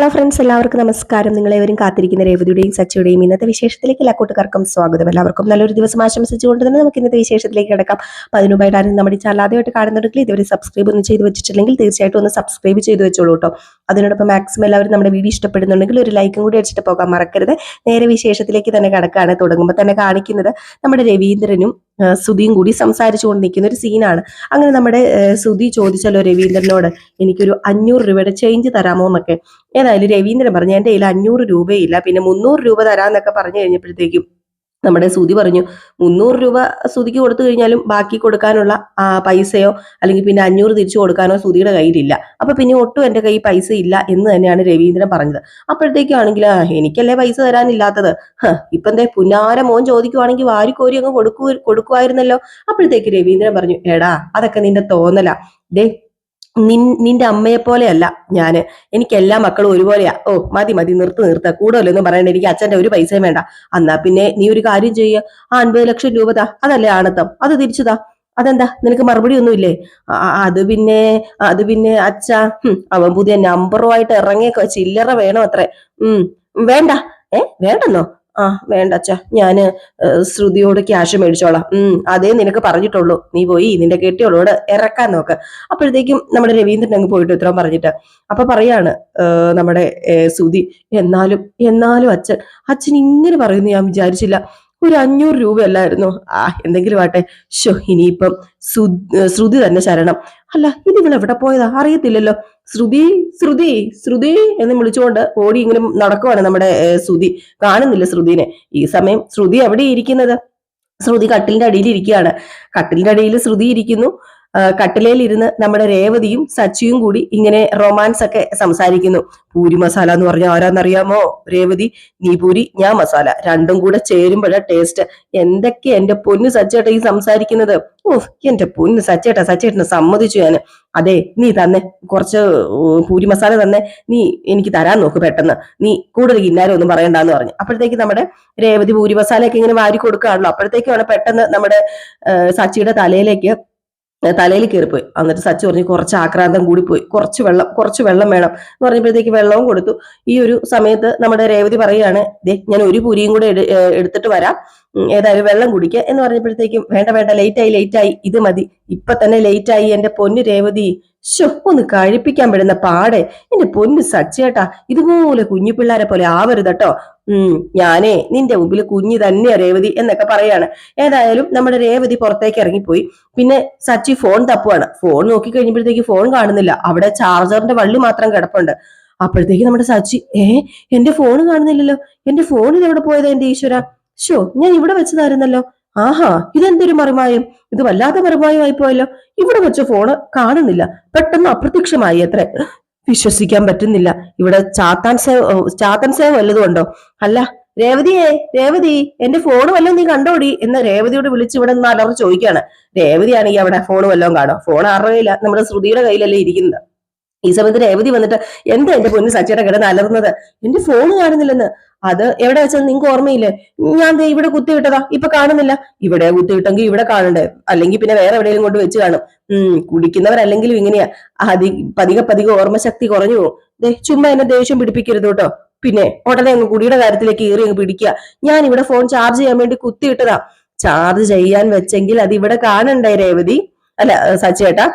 Hello friends എല്ലാവർക്കും നമസ്കാരം. നിങ്ങളെവരും കാത്തിരിക്കുന്ന രേവതിയുടെയും സച്ചിയുടെയും ഇന്നത്തെ വിശേഷത്തിലേക്ക് എല്ലാ കൂട്ടുകാർക്കും സ്വാഗതം. എല്ലാവർക്കും നല്ലൊരു ദിവസം ആശംസിച്ചുകൊണ്ട് തന്നെ നമുക്ക് ഇന്നത്തെ വിശേഷത്തിലേക്ക് കിടക്കാം. അപ്പൊ അതിനുമായിട്ട് ആരും നമ്മുടെ ചാനൽ ആദ്യമായിട്ട് കാണുന്നുണ്ടെങ്കിൽ ഇതുവരെ സബ്സ്ക്രൈബ് ഒന്നും ചെയ്ത് വെച്ചിട്ടില്ലെങ്കിൽ തീർച്ചയായിട്ടും ഒന്ന് സബ്സ്ക്രൈബ് ചെയ്ത് വെച്ചോളൂ കേട്ടോ. അതിനോടൊപ്പം മാക്സിമം എല്ലാവരും നമ്മുടെ വീഡിയോ ഇഷ്ടപ്പെടുന്നുണ്ടെങ്കിൽ ഒരു ലൈക്കും കൂടി അടിച്ചിട്ട് പോകാൻ മറക്കരുത്. നേരെ വിശേഷത്തിലേക്ക് തന്നെ കിടക്കാണ് തുടങ്ങുമ്പോൾ തന്നെ കാണിക്കുന്നത് നമ്മുടെ രവീന്ദ്രനും സുധിയും കൂടി സംസാരിച്ചു കൊണ്ട് നിൽക്കുന്ന ഒരു സീനാണ് അങ്ങനെ നമ്മുടെ സുധി ചോദിച്ചല്ലോ രവീന്ദ്രനോട് എനിക്കൊരു അഞ്ഞൂറ് രൂപയുടെ ചേഞ്ച് തരാമോ എന്നൊക്കെ. ഏതായാലും രവീന്ദ്രൻ പറഞ്ഞു എന്റെ കയ്യിൽ അഞ്ഞൂറ് രൂപയില്ല പിന്നെ മുന്നൂറ് രൂപ തരാന്നൊക്കെ പറഞ്ഞു കഴിഞ്ഞപ്പോഴത്തേക്കും നമ്മുടെ സുതി പറഞ്ഞു മുന്നൂറ് രൂപ സുതിക്ക് കൊടുത്തു കഴിഞ്ഞാലും ബാക്കി കൊടുക്കാനുള്ള പൈസയോ അല്ലെങ്കിൽ പിന്നെ അഞ്ഞൂറ് തിരിച്ചു കൊടുക്കാനോ സുതിയുടെ കയ്യിലില്ല. അപ്പൊ പിന്നെ ഒട്ടും എന്റെ കയ്യിൽ പൈസ ഇല്ല എന്ന് തന്നെയാണ് രവീന്ദ്രൻ പറഞ്ഞത്. അപ്പോഴത്തേക്കാണെങ്കിൽ എനിക്കല്ലേ പൈസ തരാനില്ലാത്തത്? ഇപ്പൊ എന്തേ പുന്നാര മോൻ ചോദിക്കുവാണെങ്കിൽ വാരിക്കോരി അങ്ങ് കൊടുക്കു കൊടുക്കുമായിരുന്നല്ലോ അപ്പോഴത്തേക്ക് രവീന്ദ്രൻ പറഞ്ഞു എടാ അതൊക്കെ നിന്റെ തോന്നലാ. ദേ നിൻ നിന്റെ അമ്മയെ പോലെയല്ല ഞാൻ. എനിക്ക് എല്ലാ മക്കളും ഒരുപോലെയാ. ഓ മതി മതി നിർത്ത് നിർത്ത. കൂടുതലൊന്നും പറയണ്ട. എനിക്ക് അച്ഛന്റെ ഒരു പൈസയും വേണ്ട. എന്നാ പിന്നെ നീ ഒരു കാര്യം ചെയ്യുക ആ അൻപത് ലക്ഷം രൂപ താ അതല്ലേ ആണത്തം. അത് തിരിച്ചുതാ അതെന്താ? നിനക്ക് മറുപടി ഒന്നുമില്ലേ? അത് പിന്നെ അത് പിന്നെ അച്ഛ അവൻ പുതിയ നമ്പറുമായിട്ട് ഇറങ്ങിയ ചില്ലറ വേണം അത്രേ? ഉം വേണ്ട. ഏ വേണ്ടെന്നോ? ആ വേണ്ട അച്ഛ ഞാൻ ശ്രുതിയോട് ക്യാഷ് മേടിച്ചോളാം. ഉം അതേ നിനക്ക് പറഞ്ഞിട്ടുള്ളൂ. നീ പോയി നിന്റെ കെട്ടിയോളോട് ഇറക്കാൻ നോക്ക്. അപ്പോഴത്തേക്കും നമ്മുടെ രവീന്ദ്രൻ അങ്ങ് പോയിട്ട് ഉത്തരം പറഞ്ഞിട്ട് അപ്പൊ പറയാണ് നമ്മുടെ ശ്രുതി എന്നാലും എന്നാലും അച്ഛൻ അച്ഛൻ ഇങ്ങനെ പറയുന്നു ഞാൻ വിചാരിച്ചില്ല. ഒരു അഞ്ഞൂറ് രൂപയല്ലായിരുന്നു. ആ എന്തെങ്കിലും ആട്ടെ ഷോ ഇനിയിപ്പം ശ്രുതി തന്നെ ശരണം. അല്ല ഇത് എവിടെ പോയതാ? അറിയത്തില്ലല്ലോ. ശ്രുതി ശ്രുതി ശ്രുതി എന്ന് വിളിച്ചുകൊണ്ട് ഓടി ഇങ്ങനെ നടക്കുവാണ് നമ്മുടെ ശ്രുതി. കാണുന്നില്ല ശ്രുതിനെ. ഈ സമയം ശ്രുതി എവിടെ ഇരിക്കുന്നത്? ശ്രുതി കട്ടിലിന്റെ അടിയിൽ ഇരിക്കുകയാണ്. കട്ടിലിന്റെ അടിയിൽ ശ്രുതി ഇരിക്കുന്നു. ഇരുന്ന് നമ്മുടെ രേവതിയും സച്ചിയും കൂടി ഇങ്ങനെ റൊമാൻസ് ഒക്കെ സംസാരിക്കുന്നു. പൂരി മസാല എന്ന് പറഞ്ഞാൽ ആരാന്നറിയാമോ? രേവതി നീ പൂരി ഞാൻ മസാല രണ്ടും കൂടെ ചേരുമ്പോഴാ ടേസ്റ്റ് എന്തൊക്കെ എന്റെ പൊന്ന് സച്ചേട്ട ഈ സംസാരിക്കുന്നത്? ഓഹ് എന്റെ പൊന്ന് സച്ചേട്ട സച്ചേട്ടനെ സമ്മതിച്ചു ഞാൻ. അതെ നീ തന്നെ കുറച്ച് പൂരി മസാല തന്നെ നീ എനിക്ക് തരാൻ നോക്ക് പെട്ടെന്ന്. നീ കൂടുതൽ കിന്നാരം ഒന്നും പറയണ്ടെന്ന് പറഞ്ഞു. അപ്പോഴത്തേക്ക് നമ്മുടെ രേവതി പൂരി മസാലയൊക്കെ ഇങ്ങനെ വാരി കൊടുക്കുകയാണല്ലോ അപ്പോഴത്തേക്കാണ് പെട്ടെന്ന് നമ്മുടെ സച്ചിയുടെ തലയിലേക്ക് തലയിൽ കയറിപ്പോയി. എന്നിട്ട് സച്ച് പറഞ്ഞു കുറച്ച് ആക്രാന്തം കൂടിപ്പോയി കുറച്ച് വെള്ളം കുറച്ച് വെള്ളം വേണം. എന്ന് പറഞ്ഞപ്പോഴത്തേക്ക് വെള്ളവും കൊടുത്തു. ഈ ഒരു സമയത്ത് നമ്മുടെ രേവതി പറയുകയാണ് ദേ ഞാൻ ഒരു പൂരിയും കൂടെ എടുത്തിട്ട് വരാം. ഏതായാലും വെള്ളം കുടിക്കുക എന്ന് പറഞ്ഞപ്പോഴത്തേക്കും വേണ്ട വേണ്ട ലേറ്റ് ആയി ലേറ്റ് ആയി ഇത് മതി. ഇപ്പൊ തന്നെ ലേറ്റ് ആയി എന്റെ പൊന്നു രേവതി. ശോ ഒന്ന് കഴിപ്പിക്കാൻ പെടുന്ന പാടെ. എന്റെ പൊന്ന് സച്ചേട്ടാ ഇതുപോലെ കുഞ്ഞു പിള്ളേരെ പോലെ ആവരുത് കേട്ടോ. ഉം ഞാനേ നിന്റെ മുമ്പിൽ കുഞ്ഞു തന്നെയാ രേവതി എന്നൊക്കെ പറയാണ്. ഏതായാലും നമ്മുടെ രേവതി പുറത്തേക്ക് ഇറങ്ങിപ്പോയി. പിന്നെ സച്ചി ഫോൺ തപ്പുവാണ്. ഫോൺ നോക്കി കഴിഞ്ഞപ്പോഴത്തേക്ക് ഫോൺ കാണുന്നില്ല. അവിടെ ചാർജറിന്റെ വള്ളി മാത്രം കിടപ്പുണ്ട്. അപ്പോഴത്തേക്ക് നമ്മുടെ സച്ചി ഏ എന്റെ ഫോൺ കാണുന്നില്ലല്ലോ. എന്റെ ഫോണിൽ എവിടെ പോയത് എന്റെ ഈശ്വര? ഷോ ഞാൻ ഇവിടെ വെച്ചതായിരുന്നല്ലോ. ആഹാ ഇതെന്തൊരു മറുമായും. ഇത് വല്ലാത്ത മറുമായും ആയിപ്പോയല്ലോ ഇവിടെ വെച്ച ഫോണ് കാണുന്നില്ല. പെട്ടെന്ന് അപ്രത്യക്ഷമായി അത്ര. വിശ്വസിക്കാൻ പറ്റുന്നില്ല. ഇവിടെ ചാത്താൻ സേവ് ചാത്താൻ സേവ് വല്ലതും ഉണ്ടോ? അല്ല രേവതിയെ രേവതി എന്റെ ഫോൺ വല്ലതും നീ കണ്ടോടി? എന്ന് രേവതിയോട് വിളിച്ച് ഇവിടെ നിന്ന് അലർ ചോദിക്കാണ് രേവതിയാണെങ്കിൽ അവിടെ ഫോൺ വല്ലതും കാണോ? ഫോൺ ആരുടെ നമ്മുടെ ശ്രുതിയുടെ കയ്യിലല്ലേ ഇരിക്കുന്നത്. ഈ സമയത്ത് രേവതി വന്നിട്ട് എന്താ എന്റെ പൊന്ന് സച്ചിയുടെ കിടന്ന് അലർന്നത് എന്റെ ഫോൺ കാണുന്നില്ലെന്ന്. അത് എവിടെ വെച്ചാൽ നിങ്ങൾക്ക് ഓർമ്മയില്ലേ? ഞാൻ ദേ ഇവിടെ കുത്തിവിട്ടതാ ഇപ്പൊ കാണുന്നില്ല. ഇവിടെ കുത്തിവിട്ടെങ്കിൽ ഇവിടെ കാണണ്ടേ? അല്ലെങ്കിൽ പിന്നെ വേറെ എവിടെയെങ്കിലും കൊണ്ട് വെച്ച് കാണും. ഉം കുടിക്കുന്നവരല്ലെങ്കിലും ഇങ്ങനെയാ. അതി പതിക പതിക ഓർമ്മശക്തി കുറഞ്ഞു പോകും. ദേ ചുമ്മാ എന്നെ ദേഷ്യം പിടിപ്പിക്കരുത് കേട്ടോ. പിന്നെ ഉടനെ അങ്ങ് കുടിയുടെ കാര്യത്തിലേക്ക് ഏറി അങ്ങ് പിടിക്കുക. ഞാൻ ഇവിടെ ഫോൺ ചാർജ് ചെയ്യാൻ വേണ്ടി കുത്തിയിട്ടതാ ചാർജ് ചെയ്യാൻ വെച്ചെങ്കിൽ അത് ഇവിടെ കാണണ്ടേ രേവതി? അല്ല സച്ചേട്ടാ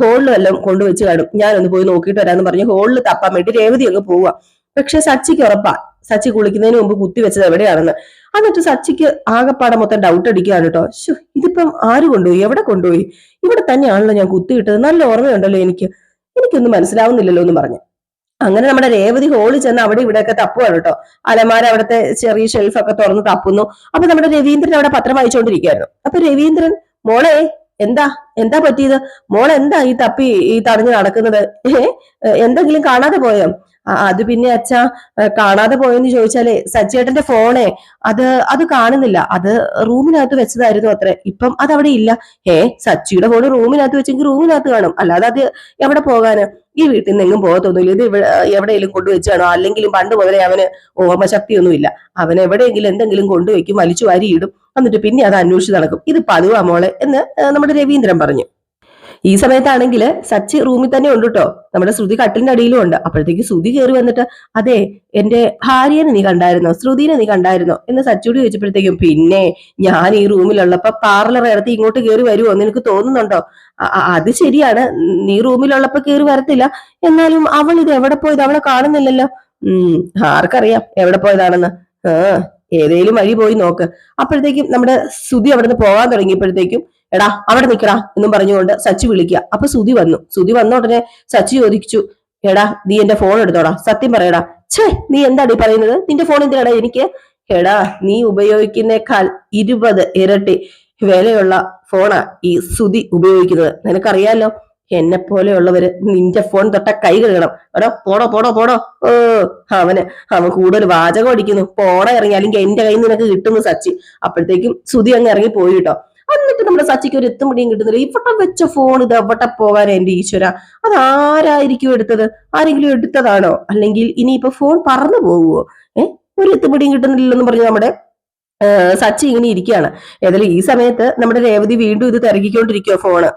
ഹോളിൽ വല്ലതും കൊണ്ടുവച്ച് കാണും ഞാനൊന്ന് പോയി നോക്കിയിട്ട് വരാന്ന് പറഞ്ഞ്. ഹോളിൽ തപ്പാൻ വേണ്ടി രേവതി അങ്ങ് പോവാ. പക്ഷെ സച്ചിക്ക് ഉറപ്പാ. സച്ചി കുളിക്കുന്നതിന് മുമ്പ് കുത്തി വെച്ചത് എവിടെയാണെന്ന്. എന്നിട്ട് സച്ചിക്ക് ആകെപ്പാടെ മൊത്തം ഡൗട്ട് അടിക്കുകയാണ് കേട്ടോ ശ്ശോ, ഇതിപ്പം ആര് കൊണ്ടുപോയി? എവിടെ കൊണ്ടുപോയി? ഇവിടെ തന്നെയാണല്ലോ ഞാൻ കുത്തിയിട്ടത് നല്ല ഓർമ്മയുണ്ടല്ലോ എനിക്ക്. എനിക്കൊന്നും മനസ്സിലാവുന്നില്ലല്ലോ എന്ന് പറഞ്ഞു. അങ്ങനെ നമ്മുടെ രേവതി ഹോളിൽ ചെന്ന് അവിടെ ഇവിടെയൊക്കെ തപ്പുവാണ് കേട്ടോ അലമാര അവിടുത്തെ ചെറിയ ഷെൽഫൊക്കെ തുറന്ന് തപ്പുന്നു. അപ്പൊ നമ്മുടെ രവീന്ദ്രൻ അവിടെ പത്രം വായിച്ചുകൊണ്ടിരിക്കുകയായിരുന്നു അപ്പൊ രവീന്ദ്രൻ മോളെ എന്താ? എന്താ പറ്റിയത്? മോൾ എന്താ ഈ തപ്പി ഈ തടഞ്ഞു നടക്കുന്നത്? ഏഹ് എന്തെങ്കിലും കാണാതെ പോയോ? അത് പിന്നെ അച്ഛ കാണാതെ പോയെന്ന് ചോദിച്ചാലേ സച്ചേട്ടന്റെ ഫോണേ അത് അത് കാണുന്നില്ല. അത് റൂമിനകത്ത് വെച്ചതായിരുന്നു അത്ര. ഇപ്പം അത് അവിടെ ഇല്ല. ഏ സച്ചിയുടെ ഫോൺ റൂമിനകത്ത് വെച്ചെങ്കിൽ റൂമിനകത്ത് കാണും. അല്ലാതെ അത് എവിടെ പോകാന്? ഈ വീട്ടിൽ നിന്ന് എങ്ങും പോകത്തൊന്നുമില്ല ഇത് ഇവിടെ എവിടെയെങ്കിലും കൊണ്ടുവച്ചാണോ അല്ലെങ്കിലും പണ്ട് മുതലേ അവന് ഓർമ്മശക്തിയൊന്നുമില്ല അവൻ എവിടെയെങ്കിലും എന്തെങ്കിലും കൊണ്ടുവയ്ക്കും വലിച്ചു വാരിയിടും എന്നിട്ട് പിന്നെ അത് അന്വേഷിച്ച് നടക്കും. ഇത് പതിവാ മോളെ എന്ന് നമ്മുടെ രവീന്ദ്രൻ പറഞ്ഞു. ഈ സമയത്താണെങ്കിൽ സച്ചി റൂമിൽ തന്നെ ഉണ്ട് കേട്ടോ നമ്മുടെ ശ്രുതി കട്ടിലിന്റെ അടിയിലും ഉണ്ട്. അപ്പോഴത്തേക്ക് ശ്രുതി കയറി വന്നിട്ട് അതെ എന്റെ ഭാര്യനെ നീ കണ്ടായിരുന്നോ? ശ്രുതിനെ നീ കണ്ടായിരുന്നോ? എന്ന് സച്ചിയോട് ചോദിച്ചപ്പോഴത്തേക്കും പിന്നെ ഞാൻ ഈ റൂമിലുള്ളപ്പോ പാർലർ ഇടത്ത് ഇങ്ങോട്ട് കയറി വരുമോ നിനക്ക് തോന്നുന്നുണ്ടോ? അത് ശരിയാണ്. നീ റൂമിലുള്ളപ്പോ കയറി വരത്തില്ല. എന്നാലും അവൾ ഇത് എവിടെ പോയത്? അവളെ കാണുന്നില്ലല്ലോ. ഉം ആർക്കറിയാം എവിടെ പോയതാണെന്ന്. ഏഹ് ഏതേലും വഴി പോയി നോക്ക്. അപ്പോഴത്തേക്കും നമ്മുടെ അവിടെ നിന്ന് പോകാൻ തുടങ്ങിയപ്പോഴത്തേക്കും എടാ അവിടെ നിക്കടാ എന്നും പറഞ്ഞുകൊണ്ട് സച്ചി വിളിക്കുക. അപ്പൊ സുതി വന്നു. സുതി വന്ന ഉടനെ സച്ചി ചോദിച്ചു എടാ നീ എന്റെ ഫോൺ എടുത്തോടാ. സത്യം പറയടാ. ഛേ നീ എന്താടി പറയുന്നത്? നിന്റെ ഫോൺ എന്തിനാടാ എനിക്ക്? എടാ നീ ഉപയോഗിക്കുന്നേക്കാൾ ഇരുപത് ഇരട്ടി വിലയുള്ള ഫോണാ ഈ സുതി ഉപയോഗിക്കുന്നത്. നിനക്കറിയാലോ എന്നെ പോലെയുള്ളവര് നിന്റെ ഫോൺ തൊട്ട കൈ കഴുകണം. എടാ പോടോ പോടോ പോടോ. ഓ അവന് അവൻ കൂടുതൽ വാചകം അടിക്കുന്നു പോടാ ഇറങ്ങി. അല്ലെങ്കിൽ എന്റെ കയ്യിൽ നിനക്ക് കിട്ടുന്നു സച്ചി. അപ്പോഴത്തേക്കും സുതി അങ്ങ് ഇറങ്ങി പോയി കേട്ടോ. എന്നിട്ട് നമ്മുടെ സച്ചിക്ക് ഒരു എത്തുമുടിയും കിട്ടുന്നില്ല. ഇവിടെ വെച്ച ഫോൺ ഇത് എവിടെ പോകാൻ എന്റെ ഈശ്വര? അത് ആരായിരിക്കും എടുത്തത്? ആരെങ്കിലും എടുത്തതാണോ? അല്ലെങ്കിൽ ഇനിയിപ്പോ ഫോൺ പറന്നു പോകുവോ ഏഹ് ഒരു എത്തുമുടിയും കിട്ടുന്നില്ലെന്ന് പറഞ്ഞു നമ്മുടെ സച്ചി ഇങ്ങനെ ഇരിക്കുകയാണ്. ഏതായാലും ഈ സമയത്ത് നമ്മുടെ രേവതി വീണ്ടും ഇത് തിരക്കിക്കൊണ്ടിരിക്കുവോ ഫോണ്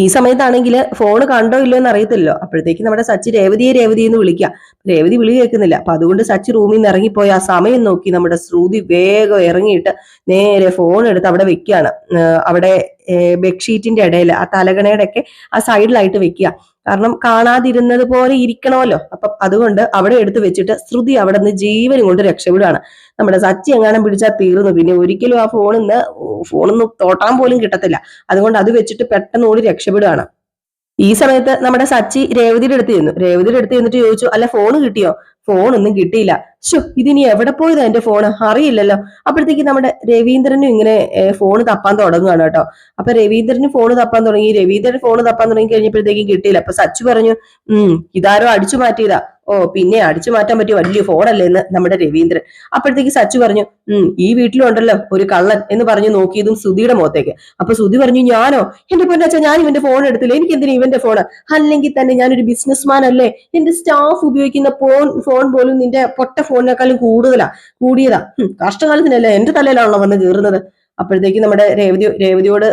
ഈ സമയത്താണെങ്കിൽ ഫോൺ കണ്ടോ ഇല്ലോ എന്ന് അറിയത്തില്ലോ അപ്പോഴത്തേക്ക് നമ്മുടെ സച്ചി രേവതിയെ രേവതി എന്ന് വിളിക്കാം രേവതി വിളി കേൾക്കുന്നില്ല. അപ്പൊ അതുകൊണ്ട് സച്ചി റൂമിൽ നിന്ന് ഇറങ്ങിപ്പോയി. ആ സമയം നോക്കി നമ്മുടെ ശ്രുതി വേഗം ഇറങ്ങിയിട്ട് നേരെ ഫോൺ എടുത്ത് അവിടെ വെക്കുകയാണ്. അവിടെ ബെഡ്ഷീറ്റിന്റെ ഇടയിൽ ആ തലകണയുടെ ഒക്കെ ആ സൈഡിലായിട്ട് വെക്കുക. കാരണം കാണാതിരുന്നത് പോലെ ഇരിക്കണമല്ലോ. അപ്പൊ അതുകൊണ്ട് അവിടെ എടുത്തു വെച്ചിട്ട് ശ്രുതി അവിടെ നിന്ന് ജീവനും കൊണ്ട് രക്ഷപ്പെടുകയാണ് നമ്മുടെ സച്ചി എങ്ങാനും പിടിച്ചാൽ തീർന്നു. പിന്നെ ഒരിക്കലും ആ ഫോണിൽ നിന്ന് ഫോണൊന്നും തോട്ടാൻ പോലും കിട്ടത്തില്ല. അതുകൊണ്ട് അത് വെച്ചിട്ട് പെട്ടെന്ന് ഓടി രക്ഷപ്പെടുകയാണ് ഈ സമയത്ത് നമ്മുടെ സച്ചി രേവതിയുടെ അടുത്ത് ചെന്നു. രേവതിയുടെ അടുത്ത് ചെന്നിട്ട് ചോദിച്ചു അല്ല ഫോൺ കിട്ടിയോ? ഫോണൊന്നും കിട്ടിയില്ല. ഷോ ഇതിനി എവിടെ പോയതാ എന്റെ ഫോണ് അറിയില്ലല്ലോ. അപ്പോഴത്തേക്ക് നമ്മുടെ രവീന്ദ്രനും ഇങ്ങനെ ഫോൺ തപ്പാൻ തുടങ്ങുകയാണ് കേട്ടോ. അപ്പൊ രവീന്ദ്രന് ഫോൺ തപ്പാൻ തുടങ്ങി രവീന്ദ്രൻ ഫോൺ തപ്പാൻ തുടങ്ങി കഴിഞ്ഞപ്പോഴത്തേക്കും കിട്ടിയില്ല. അപ്പൊ സച്ചു പറഞ്ഞു ഉം ഇതാരോ അടിച്ചു മാറ്റിയതാ. ഓ പിന്നെ അടിച്ചു മാറ്റാൻ പറ്റിയ വലിയ ഫോണല്ലേ എന്ന് നമ്മുടെ രവീന്ദ്രൻ. അപ്പോഴത്തേക്ക് സച്ചു പറഞ്ഞു ഉം ഈ വീട്ടിലുണ്ടല്ലോ ഒരു കള്ളൻ എന്ന് പറഞ്ഞു നോക്കിയതും സുധിയുടെ മുഖത്തേക്ക്. അപ്പൊ സുധി പറഞ്ഞു ഞാനോ? എന്റെ പൊന്നച്ച ഞാൻ ഇവന്റെ ഫോൺ എടുത്തില്ല. എനിക്ക് എന്തിനാ ഇവന്റെ ഫോൺ അല്ലെങ്കിൽ തന്നെ ഞാനൊരു ബിസിനസ്മാൻ അല്ലേ? എന്റെ സ്റ്റാഫ് ഉപയോഗിക്കുന്ന ഫോൺ ഫോൺ പോലും നിന്റെ പൊട്ട ഫോണിനേക്കാളും കൂടുതലാ കൂടിയതാ. കഷ്ടകാലത്തിനല്ലേ എന്റെ തലയിലാണല്ലോ വന്ന് കയറുന്നത് അപ്പോഴത്തേക്ക് നമ്മുടെ രേവതി രേവതിയോട്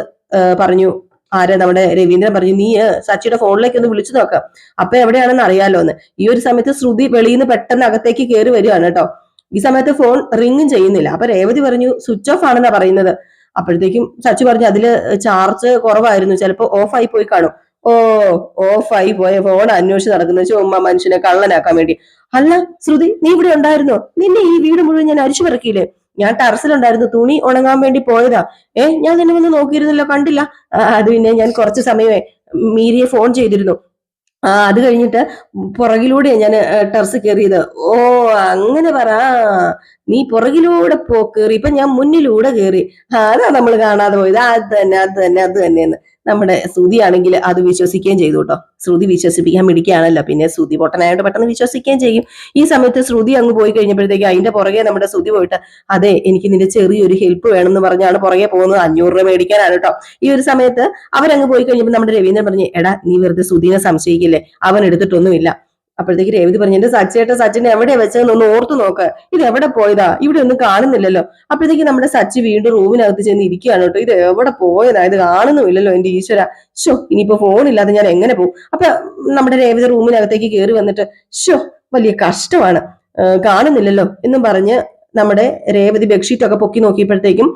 പറഞ്ഞു ആരെ നമ്മുടെ രവീന്ദ്രൻ പറഞ്ഞു നീ സച്ചിയുടെ ഫോണിലേക്ക് ഒന്ന് വിളിച്ചു നോക്കാം. അപ്പൊ എവിടെയാണെന്ന് അറിയാലോ എന്ന് ഈ ഒരു സമയത്ത് ശ്രുതി വെളിയിൽ നിന്ന് പെട്ടെന്ന് അകത്തേക്ക് കയറി വരികയാണ് കേട്ടോ. ഈ സമയത്ത് ഫോൺ റിങ്ങും ചെയ്യുന്നില്ല. അപ്പൊ രേവതി പറഞ്ഞു സ്വിച്ച് ഓഫ് ആണെന്നാ പറയുന്നത്. അപ്പോഴത്തേക്കും സച്ചു പറഞ്ഞു അതിൽ ചാർജ് കുറവായിരുന്നു. ചിലപ്പോ ഓഫ് ആയി പോയി കാണും. ഓ ഓഫ് ആയി പോയ ഫോൺ അന്വേഷിച്ച് നടക്കുന്ന ചുമ്മാ മനുഷ്യനെ കള്ളനാക്കാൻ വേണ്ടി. അല്ല ശ്രുതി നീ ഇവിടെ ഉണ്ടായിരുന്നോ? നിന്നെ ഈ വീട് മുഴുവൻ ഞാൻ അരിച്ചു പിറക്കിയില്ലേ? ഞാൻ ടെറസിലുണ്ടായിരുന്നു തുണി ഉണങ്ങാൻ വേണ്ടി പോയതാ. ഏ ഞാൻ നിന്നെ വന്ന് നോക്കിയിരുന്നല്ലോ കണ്ടില്ല. അത് പിന്നെ ഞാൻ കുറച്ച് സമയമേ മീരിയെ ഫോൺ ചെയ്തിരുന്നു. ആ അത് കഴിഞ്ഞിട്ട് പുറകിലൂടെ ഞാൻ ടെറസ് കയറിയത് ഓ അങ്ങനെ പറ. നീ പുറകിലൂടെ പോ കയറി ഇപ്പൊ ഞാൻ മുന്നിലൂടെ കയറി അതാ നമ്മൾ കാണാതെ പോയത്. അത് തന്നെ അത് തന്നെ അത് തന്നെയെന്ന്. നമ്മുടെ ശ്രുതി ആണെങ്കിൽ അത് വിശ്വസിക്കുകയും ചെയ്തു കേട്ടോ. ശ്രുതി വിശ്വസിപ്പിക്കാൻ മിടിക്കുകയാണല്ലോ പിന്നെ ശ്രുതി പൊട്ടനായിട്ട് പെട്ടെന്ന് വിശ്വസിക്കുകയും ചെയ്യും. ഈ സമയത്ത് ശ്രുതി അങ്ങ് പോയി കഴിഞ്ഞപ്പോഴത്തേക്ക് അതിന്റെ പുറകെ നമ്മുടെ ശ്രുതി പോയിട്ട് അതെ എനിക്ക് നിന്റെ ചെറിയൊരു ഹെൽപ്പ് വേണമെന്ന് പറഞ്ഞാണ് പുറകെ പോകുന്നത്. അഞ്ഞൂറ് രൂപ മേടിക്കാനാണ് കേട്ടോ. ഈ ഒരു സമയത്ത് അവരങ്ങ് പോയി കഴിഞ്ഞപ്പോൾ നമ്മുടെ രവീന്ദ്രൻ പറഞ്ഞു എടാ നീ വെറുതെ ശ്രുതിനെ സംശയിക്കില്ലേ? അവൻ എടുത്തിട്ടൊന്നുമില്ല. അപ്പോഴത്തേക്ക് രേവതി പറഞ്ഞു എന്റെ സച്ചേട്ട സച്ചിനെ എവിടെ വെച്ചതെന്ന് ഒന്ന് ഓർത്തു നോക്ക്. ഇത് എവിടെ പോയതാ? ഇവിടെ ഒന്നും കാണുന്നില്ലല്ലോ. അപ്പോഴത്തേക്ക് നമ്മുടെ സച്ചി വീണ്ടും റൂമിനകത്ത് ചെന്ന് ഇരിക്കുകയാണ് കേട്ടോ. ഇത് എവിടെ പോയതാ? ഇത് കാണുന്നുമില്ലല്ലോ എന്റെ ഈശ്വര. ഷോ ഇനിയിപ്പോ ഫോണില്ലാതെ ഞാൻ എങ്ങനെ പോകും? അപ്പൊ നമ്മുടെ രേവതി റൂമിനകത്തേക്ക് കയറി വന്നിട്ട് ഷോ വലിയ കഷ്ടമാണ്. കാണുന്നില്ലല്ലോ. എന്നും പറഞ്ഞ് നമ്മുടെ രേവതി ബെഡ്ഷീറ്റ് ഒക്കെ പൊക്കി നോക്കിയപ്പോഴത്തേക്കും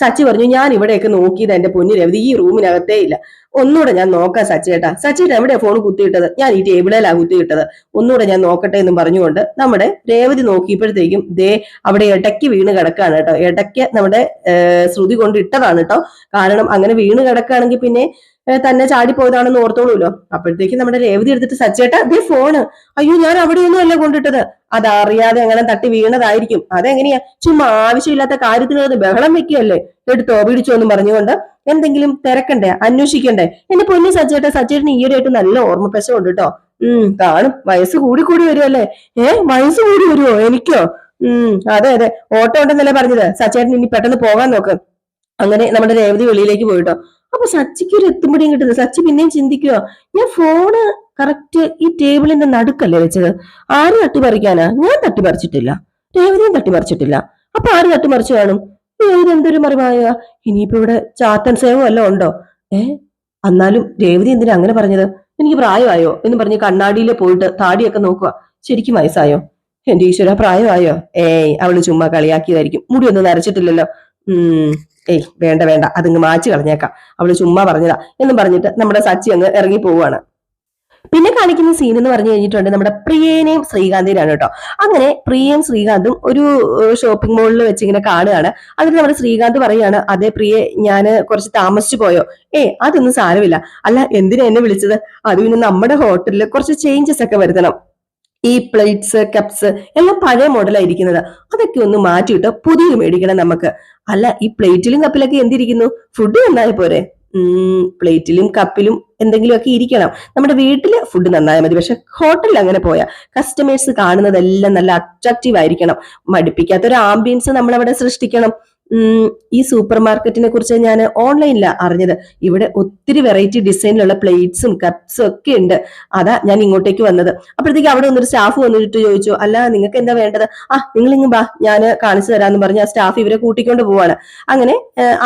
സച്ചി പറഞ്ഞു ഞാൻ ഇവിടെയൊക്കെ നോക്കിയത് എന്റെ പൊന്നു രവതി ഈ റൂമിനകത്തേ ഇല്ല. ഒന്നുകൂടെ ഞാൻ നോക്കാം സച്ചി എവിടെയാ ഫോൺ കുത്തിയിട്ടത്? ഞാൻ ഈ ടേബിളിലാ കുത്തിയിട്ടത്. ഒന്നുകൂടെ ഞാൻ നോക്കട്ടെ എന്ന് പറഞ്ഞുകൊണ്ട് നമ്മുടെ രേവതി നോക്കിയപ്പോഴത്തേക്കും ദേ അവിടെ ഇടയ്ക്ക് വീണ് കിടക്കാണ് കേട്ടോ. ഇടയ്ക്ക് നമ്മുടെ ശ്രുതി കൊണ്ട് ഇട്ടതാണ് കേട്ടോ. കാരണം അങ്ങനെ വീണ് കിടക്കുകയാണെങ്കിൽ പിന്നെ തന്നെ ചാടിപ്പോയതാണെന്ന് ഓർത്തോളൂല്ലോ അപ്പോഴത്തേക്കും നമ്മുടെ രേവതി എടുത്തിട്ട് സച്ചേട്ടാ ദേ ഫോണ് അയ്യോ ഞാൻ അവിടെയൊന്നും അല്ല കൊണ്ടിട്ടത്. അതറിയാതെ അങ്ങനെ തട്ടി വീണതായിരിക്കും. അതെങ്ങനെയാ? ചുമ്മാ ആവശ്യമില്ലാത്ത കാര്യത്തിന് അത് ബഹളം വെക്കുകയല്ലേ? എടുത്തോ പിടിച്ചോ എന്നും പറഞ്ഞുകൊണ്ട് എന്തെങ്കിലും തിരക്കണ്ടേ? അന്വേഷിക്കണ്ടേ? എന്റെ പൊന്നു സച്ചേട്ട സച്ചേട്ടന് ഈയിടെയായിട്ട് നല്ല ഓർമ്മപ്പശ ഉണ്ട് കേട്ടോ ഉം കാണും. വയസ്സ് കൂടി കൂടി വരുമല്ലേ ഏ വയസ്സ് കൂടി വരുമോ എനിക്കോ? ഉം അതെ അതെ. ഓട്ടോ ഉണ്ടെന്നല്ലേ പറഞ്ഞത്. സച്ചേട്ടൻ ഇനി പെട്ടെന്ന് പോകാൻ നോക്ക്. അങ്ങനെ നമ്മുടെ രേവതി വെളിയിലേക്ക് പോയിട്ടോ. അപ്പൊ സച്ചിക്ക് ഒരു എത്തുമ്പോഴേ കിട്ടുന്നത് സച്ചി പിന്നെയും ചിന്തിക്കുക ഞാൻ ഫോണ് കറക്റ്റ് ഈ ടേബിളിന്റെ നടുക്കല്ലേ വെച്ചത്? ആര് തട്ടിപ്പറിക്കാനാ? ഞാൻ തട്ടിപ്പറിച്ചിട്ടില്ല. രേവതിയും തട്ടിപ്പറിച്ചിട്ടില്ല. അപ്പൊ ആര് തട്ടിമറിച്ചു കാണും? ഇതെന്തൊരു മറിവായ? ഇനിയിപ്പോ ഇവിടെ ചാത്തൻ സേവം വല്ലതും ഉണ്ടോ? ഏ? എന്നാലും രേവതി എന്തിനാ അങ്ങനെ പറഞ്ഞത്? എനിക്ക് പ്രായമായോ? എന്ന് പറഞ്ഞ് കണ്ണാടിയിൽ പോയിട്ട് താടിയൊക്കെ നോക്കുക. ശരിക്കും വയസ്സായോ? എന്റെ ഈശ്വര പ്രായമായോ? ഏയ് അവൾ ചുമ്മാ കളിയാക്കിയതായിരിക്കും. മുടിയൊന്നും നരച്ചിട്ടില്ലല്ലോ. ഉം. ഏയ് വേണ്ട വേണ്ട അതിങ്ങ് മാച്ച് കളഞ്ഞേക്കാം. അവൾ ചുമ്മാ പറഞ്ഞതാ. എന്നും പറഞ്ഞിട്ട് നമ്മുടെ സച്ചി അങ്ങ് ഇറങ്ങി പോവുകയാണ് പിന്നെ കാണിക്കുന്ന സീൻ എന്ന് പറഞ്ഞു കഴിഞ്ഞിട്ടുണ്ട് നമ്മുടെ പ്രിയേനെയും ശ്രീകാന്തിനാണ് കേട്ടോ. അങ്ങനെ പ്രിയയും ശ്രീകാന്തും ഒരു ഷോപ്പിംഗ് മോളിൽ വെച്ച് ഇങ്ങനെ കാണുകയാണ്. അതിൽ നമ്മുടെ ശ്രീകാന്ത് പറയാണ് അതെ പ്രിയെ ഞാൻ കുറച്ച് താമസിച്ചു പോയോ? ഏ അതൊന്നും സാരമില്ല. അല്ല എന്തിനാ എന്നെ വിളിച്ചത്? അത് പിന്നെ നമ്മുടെ ഹോട്ടലിൽ കുറച്ച് ചേഞ്ചസ് ഒക്കെ വരുത്തണം. ഈ പ്ലേറ്റ്സ് കപ്സ് എല്ലാം പഴയ മോഡലായിരിക്കുന്നത് അതൊക്കെ ഒന്ന് മാറ്റിയിട്ട് പുതിയത് മേടിക്കണം നമുക്ക്. അല്ല ഈ പ്ലേറ്റിലും കപ്പിലൊക്കെ എന്തിരിക്കുന്നു? ഫുഡ് നന്നായ പോരെ. പ്ലേറ്റിലും കപ്പിലും എന്തെങ്കിലുമൊക്കെ ഇരിക്കണം. നമ്മുടെ വീട്ടിൽ ഫുഡ് നന്നായാൽ മതി. പക്ഷെ ഹോട്ടലിൽ അങ്ങനെ പോയാൽ കസ്റ്റമേഴ്സ് കാണുന്നതെല്ലാം നല്ല അട്രാക്റ്റീവ് ആയിരിക്കണം. മടുപ്പിക്കാത്ത ഒരു ആംബിയൻസ് നമ്മൾ അവിടെ സൃഷ്ടിക്കണം. ഈ സൂപ്പർ മാർക്കറ്റിനെ കുറിച്ച് ഞാൻ ഓൺലൈനിലാണ് അറിഞ്ഞത്. ഇവിടെ ഒത്തിരി വെറൈറ്റി ഡിസൈനിലുള്ള പ്ലേറ്റ്സും കപ്സും ഒക്കെ ഉണ്ട്. അതാ ഞാൻ ഇങ്ങോട്ടേക്ക് വന്നത്. അപ്പോഴത്തേക്ക് അവിടെ ഒന്നൊരു സ്റ്റാഫ് വന്നിട്ട് ചോദിച്ചു അല്ല നിങ്ങൾക്ക് എന്താ വേണ്ടത്? ആ നിങ്ങൾ ഇങ്ങ് ബാ ഞാൻ കാണിച്ചു തരാമെന്ന് പറഞ്ഞ് ആ സ്റ്റാഫ് ഇവരെ കൂട്ടിക്കൊണ്ട് പോവാണ്. അങ്ങനെ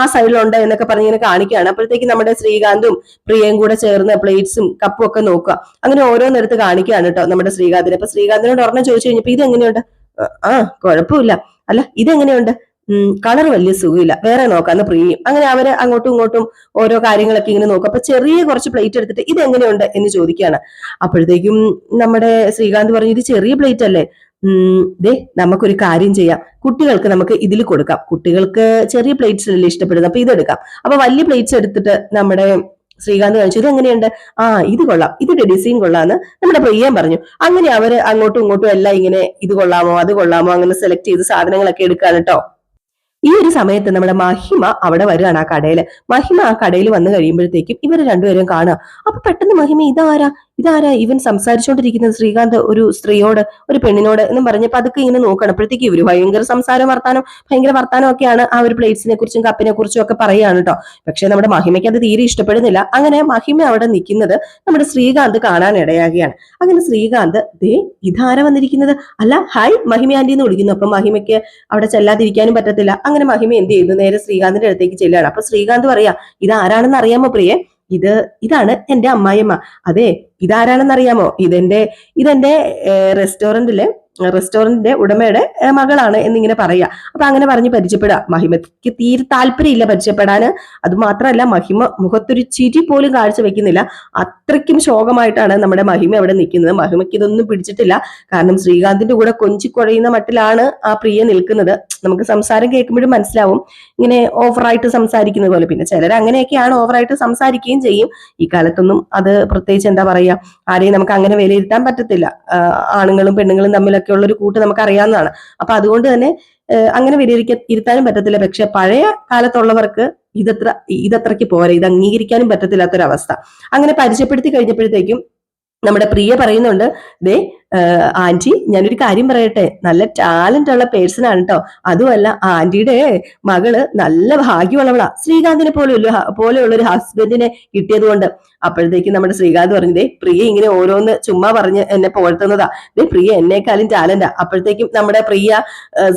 ആ സൈഡിലുണ്ട് എന്നൊക്കെ പറഞ്ഞ് ഇങ്ങനെ കാണിക്കുകയാണ് അപ്പോഴത്തേക്ക് നമ്മുടെ ശ്രീകാന്തും പ്രിയയും കൂടെ ചേർന്ന് പ്ലേറ്റ്സും കപ്പും ഒക്കെ നോക്കുക. അങ്ങനെ ഓരോന്നിടത്ത് കാണിക്കുകയാണ് കേട്ടോ നമ്മുടെ ശ്രീകാന്തിനെ. അപ്പൊ ശ്രീകാന്തിനോട് ഒരെണ്ണം ചോദിച്ചു കഴിഞ്ഞപ്പോ ഇത് എങ്ങനെയുണ്ട്? ആ കുഴപ്പമില്ല. അല്ല ഇതെങ്ങനെയുണ്ട്? കളർ വലിയ സുഖമില്ല. വേറെ നോക്കാന്ന് പ്രിയും അങ്ങനെ അവർ അങ്ങോട്ടും ഇങ്ങോട്ടും ഓരോ കാര്യങ്ങളൊക്കെ ഇങ്ങനെ നോക്കും. അപ്പൊ ചെറിയ കുറച്ച് പ്ലേറ്റ് എടുത്തിട്ട് ഇത് എങ്ങനെയുണ്ട് എന്ന് ചോദിക്കുകയാണ്. അപ്പോഴത്തേക്കും നമ്മുടെ ശ്രീകാന്ത് പറഞ്ഞു ഇത് ചെറിയ പ്ലേറ്റ് അല്ലേ? ദേ നമുക്കൊരു കാര്യം ചെയ്യാം. കുട്ടികൾക്ക് നമുക്ക് ഇതിൽ കൊടുക്കാം. കുട്ടികൾക്ക് ചെറിയ പ്ലേറ്റ്സ് അല്ലേ ഇഷ്ടപ്പെടുന്നത്? അപ്പൊ ഇതെടുക്കാം അപ്പൊ വലിയ പ്ലേറ്റ്സ് എടുത്തിട്ട് നമ്മുടെ ശ്രീകാന്ത് കാണിച്ചു ഇത് എങ്ങനെയുണ്ട്? ആ ഇത് കൊള്ളാം. ഇതിന്റെ ഡിസൈൻ കൊള്ളാന്ന് നമ്മുടെ പ്രിയം പറഞ്ഞു. അങ്ങനെ അവർ അങ്ങോട്ടും ഇങ്ങോട്ടും എല്ലാം ഇങ്ങനെ ഇത് കൊള്ളാമോ അത് കൊള്ളാമോ അങ്ങനെ സെലക്ട് ചെയ്ത് സാധനങ്ങളൊക്കെ എടുക്കാൻ കേട്ടോ ഈ ഒരു സമയത്ത് നമ്മുടെ മഹിമ അവിടെ വരികയാണ് ആ കടയിൽ മഹിമ ആ കടയിൽ വന്നു കഴിയുമ്പോഴത്തേക്കും ഇവർ രണ്ടുപേരും കാണുക. അപ്പൊ പെട്ടെന്ന് മഹിമ ഇതാരാ? ഇതാരാ ഇവൻ സംസാരിച്ചുകൊണ്ടിരിക്കുന്നത് ശ്രീകാന്ത് ഒരു സ്ത്രീയോട് ഒരു പെണ്ണിനോട് എന്നും പറഞ്ഞപ്പോ അതൊക്കെ ഇങ്ങനെ നോക്കണം അപ്പോഴത്തേക്ക് ഭയങ്കര സംസാരം വർത്താനം ഭയങ്കര വർത്താനം ഒക്കെയാണ് ആ ഒരു പ്ലേറ്റ്സിനെ കുറിച്ചും കപ്പിനെ കുറിച്ചും ഒക്കെ പറയുകയാണ് കേട്ടോ പക്ഷെ നമ്മുടെ മഹിമയ്ക്ക് അത് തീരെ ഇഷ്ടപ്പെടുന്നില്ല. അങ്ങനെ മഹിമ അവിടെ നിൽക്കുന്നത് നമ്മുടെ ശ്രീകാന്ത് കാണാൻ ഇടയാകുകയാണ്. അങ്ങനെ ശ്രീകാന്ത് ദേ ഇതാര വന്നിരിക്കുന്നത്? അല്ല ഹായ് മഹിമ ആന്റി എന്ന് വിളിക്കുന്നു. അപ്പൊ മഹിമയ്ക്ക് അവിടെ ചെല്ലാതിരിക്കാനും പറ്റത്തില്ല. അങ്ങനെ മഹിമ എന്ത് ചെയ്യുന്നു നേരെ ശ്രീകാന്തിന്റെ അടുത്തേക്ക് ചെല്ലുകയാണ്. അപ്പൊ ശ്രീകാന്ത് പറയാ ഇത് ആരാണെന്ന് അറിയാമോ പ്രിയെ? ഇത് ഇതാണ് എന്റെ അമ്മായിയമ്മ. അതെ ഇതാരാണെന്ന് അറിയാമോ ഇതെന്റെ ഇതെന്റെ റെസ്റ്റോറന്റിലെ റെസ്റ്റോറന്റിന്റെ ഉടമയുടെ മകളാണ് എന്നിങ്ങനെ പറയാ അപ്പൊ അങ്ങനെ പറഞ്ഞ് പരിചയപ്പെടുക. മഹിമയ്ക്ക് തീരെ താല്പര്യമില്ല പരിചയപ്പെടാന്. അത് മാത്രമല്ല മഹിമ മുഖത്തൊരു ചിരി പോലും കാഴ്ച വെക്കുന്നില്ല അത്രയ്ക്കും ശോകമായിട്ടാണ് നമ്മുടെ മഹിമ അവിടെ നിൽക്കുന്നത്. മഹിമയ്ക്ക് ഇതൊന്നും പിടിച്ചിട്ടില്ല. കാരണം ശ്രീകാന്തിന്റെ കൂടെ കൊഞ്ചി കുഴയുന്ന മട്ടിലാണ് ആ പ്രിയ നിൽക്കുന്നത്. നമുക്ക് സംസാരം കേൾക്കുമ്പോഴും മനസ്സിലാവും. ഇങ്ങനെ ഓവറായിട്ട് സംസാരിക്കുന്ന പോലെ. പിന്നെ ചിലർ അങ്ങനെയൊക്കെയാണ് ഓവറായിട്ട് സംസാരിക്കുകയും ചെയ്യും. ഈ കാലത്തൊന്നും അത് പ്രത്യേകിച്ച് എന്താ പറയാ ആരെയും നമുക്ക് അങ്ങനെ വിലയിരുത്താൻ പറ്റത്തില്ല. ആണുങ്ങളും പെണ്ണുങ്ങളും തമ്മിലൊക്കെ ഉള്ള ഒരു കൂട്ട് നമുക്ക് അറിയാവുന്നതാണ് അപ്പൊ അതുകൊണ്ട് തന്നെ അങ്ങനെ വിലയിരിക്ക ഇരുത്താനും പറ്റത്തില്ല. പക്ഷെ പഴയ കാലത്തുള്ളവർക്ക് ഇതത്ര ഇതത്രയ്ക്ക് പോരെ. ഇത് അംഗീകരിക്കാനും പറ്റത്തില്ലാത്തൊരവസ്ഥ. അങ്ങനെ പരിചയപ്പെടുത്തി കഴിഞ്ഞപ്പോഴത്തേക്കും നമ്മുടെ പ്രിയ പറയുന്നുണ്ട് ദേ ആന്റി ഞാനൊരു കാര്യം പറയട്ടെ. നല്ല ടാലന്റ് ഉള്ള പേഴ്സൺ ആണ് കേട്ടോ അതുമല്ല ആന്റിയുടെ മകൾ നല്ല ഭാഗ്യമുള്ളവളാ. ശ്രീകാന്തിനെ പോലെ പോലെയുള്ള ഒരു ഹസ്ബൻഡിനെ കിട്ടിയത് കൊണ്ട് അപ്പോഴത്തേക്കും നമ്മുടെ ശ്രീകാന്ത് പറഞ്ഞു ദേ പ്രിയ ഇങ്ങനെ ഓരോന്ന് ചുമ്മാ പറഞ്ഞ് എന്നെ പുകഴ്ത്തുന്നതാ. ദേ പ്രിയ എന്നെക്കാളും ടാലന്റാ. അപ്പോഴത്തേക്കും നമ്മുടെ പ്രിയ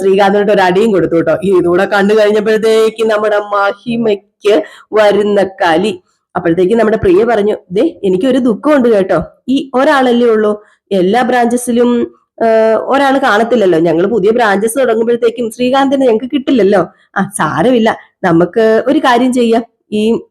ശ്രീകാന്തിനോട്ട് ഒരു അടിയും കൊടുത്തു കേട്ടോ ഇതുകൂടെ കണ്ടു കഴിഞ്ഞപ്പോഴത്തേക്കും നമ്മുടെ മഹിമയ്ക്ക് വരുന്ന കലി. അപ്പോഴത്തേക്കും നമ്മുടെ പ്രിയ പറഞ്ഞു ദേ എനിക്ക് ഒരു ദുഃഖമുണ്ട് കേട്ടോ. ഈ ഒരാളല്ലേ ഉള്ളൂ. എല്ലാ ബ്രാഞ്ചസിലും ഒരാൾ കാണത്തില്ലല്ലോ. ഞങ്ങൾ പുതിയ ബ്രാഞ്ചസ് തുടങ്ങുമ്പോഴത്തേക്കും ശ്രീകാന്തിനെ ഞങ്ങൾക്ക് കിട്ടില്ലല്ലോ. ആ സാരമില്ല. നമുക്ക് ഒരു കാര്യം ചെയ്യാം. ഈ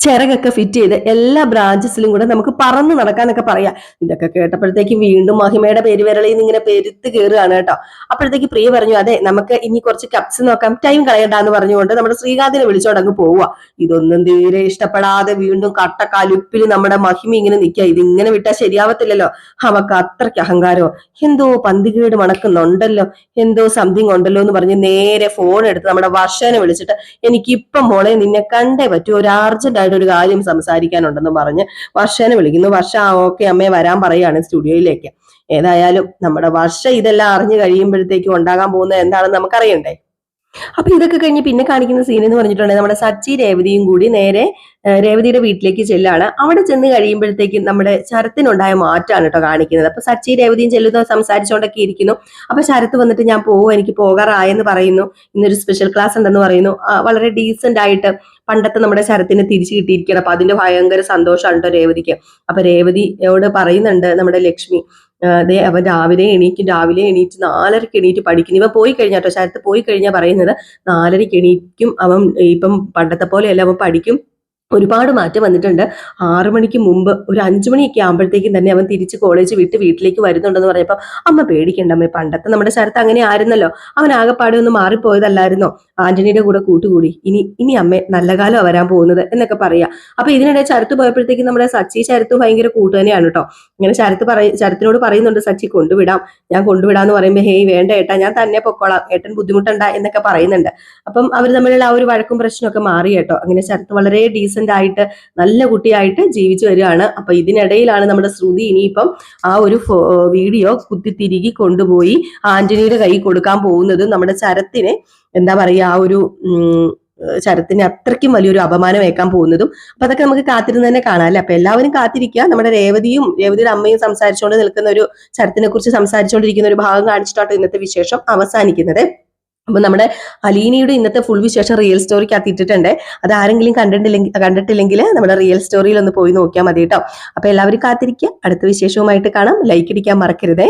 ചിറകൊക്കെ ഫിറ്റ് ചെയ്ത് എല്ലാ ബ്രാഞ്ചസിലും കൂടെ നമുക്ക് പറന്ന് നടക്കാനൊക്കെ പറയാം. ഇതൊക്കെ കേട്ടപ്പോഴത്തേക്ക് വീണ്ടും മഹിമയുടെ പേര് വിരളിൽ നിന്ന് ഇങ്ങനെ പെരുത്ത് കയറുകയാണ് കേട്ടോ. അപ്പോഴത്തേക്ക് പ്രിയ പറഞ്ഞു അതെ നമുക്ക് ഇനി കുറച്ച് കപ്സ് നോക്കാം. ടൈം കളയണ്ട എന്ന് പറഞ്ഞുകൊണ്ട് നമ്മുടെ ശ്രീകാന്തിനെ വിളിച്ചോണ്ട് അങ്ങ് പോവുക. ഇതൊന്നും തീരെ ഇഷ്ടപ്പെടാതെ വീണ്ടും കട്ട കലുപ്പിൽ നമ്മുടെ മഹിമ ഇങ്ങനെ നിൽക്കുക. ഇതിങ്ങനെ വിട്ടാൽ ശരിയാവത്തില്ലല്ലോ. അവക്ക് അത്രയ്ക്ക് അഹങ്കാരോ? എന്തോ പന്തികേട് മണക്കുന്നുണ്ടല്ലോ. എന്തോ സംതിങ് ഉണ്ടല്ലോ എന്ന് പറഞ്ഞ് നേരെ ഫോൺ എടുത്ത് നമ്മുടെ വർഷനെ വിളിച്ചിട്ട് എനിക്കിപ്പം മോളെ നിന്നെ കണ്ടേ പറ്റൂ. ഒരു അർജന്റ് ഒരു കാര്യം സംസാരിക്കാനുണ്ടെന്ന് പറഞ്ഞ് വർഷനെ വിളിക്കുന്നു. വർഷ ഓക്കെ അമ്മയെ വരാൻ പറയുകയാണ് സ്റ്റുഡിയോയിലേക്ക്. ഏതായാലും നമ്മുടെ വർഷ ഇതെല്ലാം അറിഞ്ഞു കഴിയുമ്പോഴത്തേക്കും ഉണ്ടാകാൻ പോകുന്നത് എന്താണെന്ന് നമുക്കറിയണ്ടേ? അപ്പൊ ഇതൊക്കെ കഴിഞ്ഞ് പിന്നെ കാണിക്കുന്ന സീൻ എന്ന് പറഞ്ഞിട്ടുണ്ടെങ്കിൽ നമ്മുടെ സച്ചി രേവതിയും കൂടി നേരെ രേവതിയുടെ വീട്ടിലേക്ക് ചെല്ലാണ്. അവിടെ ചെന്ന് കഴിയുമ്പോഴത്തേക്കും നമ്മുടെ ശരത്തിനുണ്ടായ മാറ്റമാണ് കേട്ടോ കാണിക്കുന്നത്. അപ്പൊ സച്ചി രേവതിയും ചെല്ലുന്ന സംസാരിച്ചുകൊണ്ടൊക്കെ ഇരിക്കുന്നു. അപ്പൊ ശരത്ത് വന്നിട്ട് ഞാൻ പോകും എനിക്ക് പോകാറായെന്ന് പറയുന്നു. ഇന്നൊരു സ്പെഷ്യൽ ക്ലാസ് ഉണ്ടെന്ന് പറയുന്നു. വളരെ ഡീസെന്റ് ആയിട്ട് പണ്ടത്തെ നമ്മുടെ ശരത്തിനെ തിരിച്ചു കിട്ടിയിരിക്കണം അപ്പൊ അതിന്റെ ഭയങ്കര സന്തോഷമാണ് കേട്ടോ രേവതിക്ക്. അപ്പൊ രേവതിയോട് പറയുന്നുണ്ട് നമ്മുടെ ലക്ഷ്മി ദേ അവൻ രാവിലെ എണീറ്റ് രാവിലെ എണീറ്റ് നാലരക്ക് എണീറ്റ് പഠിക്കുന്നു. ഇവ പോയി കഴിഞ്ഞാൽ കേട്ടോ ശരത്ത് പോയി കഴിഞ്ഞാൽ പറയുന്നത് നാലരക്ക് എണീക്കും അവൻ ഇപ്പം പണ്ടത്തെ പോലെയല്ല അവൻ പഠിക്കും. ഒരുപാട് മാറ്റം വന്നിട്ടുണ്ട്. ആറു മണിക്ക് മുമ്പ് ഒരു അഞ്ചു മണിയൊക്കെ ആകുമ്പോഴത്തേക്കും തന്നെ അവൻ തിരിച്ച് കോളേജ് വിട്ട് വീട്ടിലേക്ക് വരുന്നുണ്ടെന്ന് പറഞ്ഞപ്പോൾ അമ്മ പേടിക്കണ്ട അമ്മ പണ്ടത്തെ നമ്മുടെ ശരത്ത് അങ്ങനെ ആയിരുന്നല്ലോ. അവൻ ആകെപ്പാടെ ഒന്ന് മാറിപ്പോയതല്ലായിരുന്നോ? ആന്റണിയുടെ കൂടെ കൂട്ടുകൂടി. ഇനി ഇനി അമ്മ നല്ല കാലം വരാൻ പോകുന്നത് എന്നൊക്കെ പറയാ. അപ്പൊ ഇതിനിടെ ശരത്ത് പോയപ്പോഴത്തേക്കും നമ്മുടെ സച്ചി ശരത്തും ഭയങ്കര കൂട്ട് തന്നെയാണ് കേട്ടോ. ഇങ്ങനെ ശരത്ത് പറയ ശരത്തിനോട് പറയുന്നുണ്ട് സച്ചി കൊണ്ടുവിടാം. ഞാൻ കൊണ്ടുവിടാന്ന് പറയുമ്പോൾ ഹേയ് വേണ്ട ഏട്ടാ ഞാൻ തന്നെ പൊക്കോളാം. ഏട്ടൻ ബുദ്ധിമുട്ടണ്ട എന്നൊക്കെ പറയുന്നുണ്ട്. അപ്പം അവർ തമ്മിലുള്ള ആ ഒരു വഴക്കും പ്രശ്നമൊക്കെ മാറി കേട്ടോ. അങ്ങനെ ശരത്ത് വളരെ ഡീസന്റ് ആയിട്ട് നല്ല കുട്ടിയായിട്ട് ജീവിച്ചു വരികയാണ്. അപ്പൊ ഇതിനിടയിലാണ് നമ്മുടെ ശ്രുതി ഇനിയിപ്പം ആ ഒരു വീഡിയോ കുത്തിത്തിരികി കൊണ്ടുപോയി ആന്റണിയുടെ കൈ കൊടുക്കാൻ പോകുന്നത് നമ്മുടെ ചരത്തിനെ എന്താ പറയുക ആ ഒരു ചരത്തിന് അത്രയ്ക്കും വലിയൊരു അപമാനം ഏക്കാൻ പോകുന്നതും. അപ്പൊ അതൊക്കെ നമുക്ക് കാത്തിരുന്ന് തന്നെ കാണാം അല്ലെ? അപ്പൊ എല്ലാവരും കാത്തിരിക്കുക. നമ്മുടെ രേവതിയും രേവതിയുടെ അമ്മയും സംസാരിച്ചുകൊണ്ട് നിൽക്കുന്ന ഒരു ശരത്തിനെ കുറിച്ച് സംസാരിച്ചുകൊണ്ടിരിക്കുന്ന ഒരു ഭാഗം കാണിച്ചിട്ടാണ് ഇന്നത്തെ വിശേഷം അവസാനിക്കുന്നത്. അപ്പൊ നമ്മുടെ അലീനയുടെ ഇന്നത്തെ ഫുൾ വിശേഷം റിയൽ സ്റ്റോറിക്ക് ഇട്ടിട്ടുണ്ട്. അത് ആരെങ്കിലും കണ്ടിട്ടില്ലെങ്കിൽ കണ്ടിട്ടില്ലെങ്കിൽ നമ്മുടെ റിയൽ സ്റ്റോറിയിൽ ഒന്ന് പോയി നോക്കിയാൽ മതി കേട്ടോ അപ്പൊ എല്ലാവരും കാത്തിരിക്കുക. അടുത്ത വിശേഷവുമായിട്ട് കാണാം. ലൈക്ക് ഇടിക്കാൻ മറക്കരുതേ.